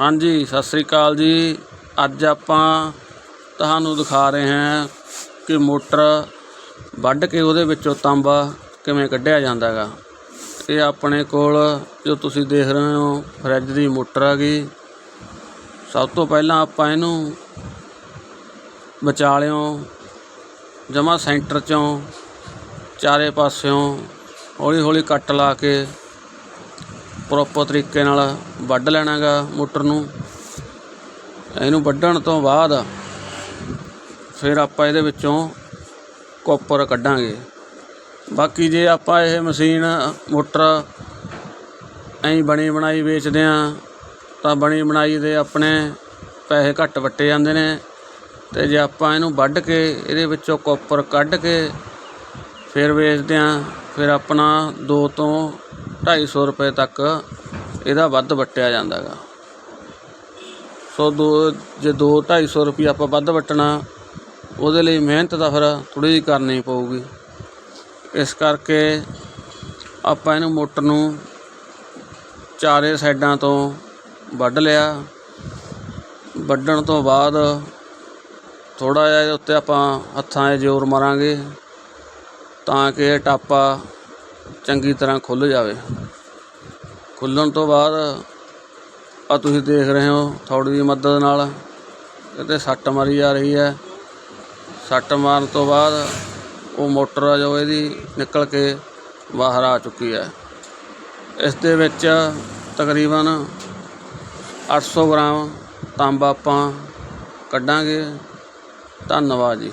ਹਾਂਜੀ, ਸਤਿ ਸ੍ਰੀ ਅਕਾਲ ਜੀ। ਅੱਜ ਆਪਾਂ ਤੁਹਾਨੂੰ ਦਿਖਾ ਰਹੇ ਹਾਂ ਕਿ ਮੋਟਰ ਵੱਢ ਕੇ ਉਹਦੇ ਵਿੱਚੋਂ ਤਾਂਬਾ ਕਿਵੇਂ ਕੱਢਿਆ ਜਾਂਦਾ ਹੈਗਾ। ਇਹ ਆਪਣੇ ਕੋਲ ਜੋ ਤੁਸੀਂ ਦੇਖ ਰਹੇ ਹੋ ਫਰਿੱਜ ਦੀ ਮੋਟਰ ਹੈਗੀ ਸਭ ਤੋਂ ਪਹਿਲਾਂ ਆਪਾਂ ਇਹਨੂੰ ਵਿਚਾਲਿਓਂ ਜਮਾ ਸੈਂਟਰ ਚੋਂ ਚਾਰੇ ਪਾਸਿਓਂ ਹੌਲੀ ਹੌਲੀ ਕੱਟ ਲਾ ਕੇ ਪ੍ਰੋਪਰ ਤਰੀਕੇ ਨਾਲ ਵੱਢ ਲੈਣਾ ਗਾ ਮੋਟਰ ਨੂੰ। ਇਹਨੂੰ ਵੱਢਣ ਤੋਂ ਬਾਅਦ ਫਿਰ ਆਪਾਂ ਇਹਦੇ ਵਿੱਚੋਂ ਕੋਪਰ ਕੱਢਾਂਗੇ। ਬਾਕੀ ਜੇ ਆਪਾਂ ਇਹ ਮਸ਼ੀਨ, ਮੋਟਰ ਐਂ ਬਣੀ ਬਣਾਈ ਵੇਚਦੇ ਆ, ਤਾਂ ਬਣੀ ਬਣਾਈ ਦੇ ਆਪਣੇ ਪੈਸੇ ਘੱਟ ਵੱਟੇ ਜਾਂਦੇ ਨੇ। ਤੇ ਜੇ ਆਪਾਂ ਇਹਨੂੰ ਵੱਢ ਕੇ ਇਹਦੇ ਵਿੱਚੋਂ ਕੋਪਰ ਕੱਢ ਕੇ ਫਿਰ ਵੇਚਦੇ ਆ, ਫਿਰ ਆਪਣਾ 2 ਤੋਂ 250 ਰੁਪਏ ਤੱਕ ਇਹਦਾ ਵੱਧ ਵਟਿਆ ਜਾਂਦਾ ਗਾ ਸੋ ਦੋ, ਜੇ 2 250 ਰੁਪਏ ਆਪਾਂ ਵੱਧ ਵਟਣਾ, ਉਹਦੇ ਲਈ ਮਿਹਨਤ ਤਾਂ ਫਿਰ ਥੋੜੀ ਜਿਹੀ ਕਰਨੀ ਪਊਗੀ। ਇਸ ਕਰਕੇ ਆਪਾਂ ਇਹਨੂੰ ਮੋਟਰ ਨੂੰ ਚਾਰੇ ਸਾਈਡਾਂ ਤੋਂ ਵੱਢ ਲਿਆ। ਵੱਢਣ ਤੋਂ ਬਾਅਦ ਥੋੜਾ ਜਿਹਾ ਉੱਤੇ ਆਪਾਂ ਹੱਥਾਂ 'ਚ ਜ਼ੋਰ ਮਾਰਾਂਗੇ ਤਾਂ ਕਿ ਇਹ ਟਾਪਾ ਚੰਗੀ ਤਰ੍ਹਾਂ ਖੁੱਲ੍ਹ ਜਾਵੇ। ਖੁੱਲ੍ਹਣ ਤੋਂ ਬਾਅਦ ਆ ਤੁਸੀਂ ਦੇਖ ਰਹੇ ਹੋ ਥੋੜੀ ਦੀ ਮਦਦ ਨਾਲ। ਇਹਤੇ ਸੱਟ ਮਾਰੀ ਜਾ ਰਹੀ ਹੈ। ਸੱਟ ਮਾਰਨ ਤੋਂ ਬਾਅਦ ਉਹ ਮੋਟਰ ਆ ਜੋ ਇਹਦੀ ਨਿਕਲ ਕੇ ਬਾਹਰ ਆ ਚੁੱਕੀ ਹੈ। ਇਸ ਦੇ ਵਿੱਚ ਤਕਰੀਬਨ 800 ਗ੍ਰਾਮ ਤਾਂਬਾ ਆਪਾਂ ਕੱਢਾਂਗੇ। ਧੰਨਵਾਦ ਜੀ।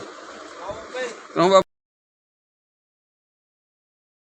ਕਿਉਂ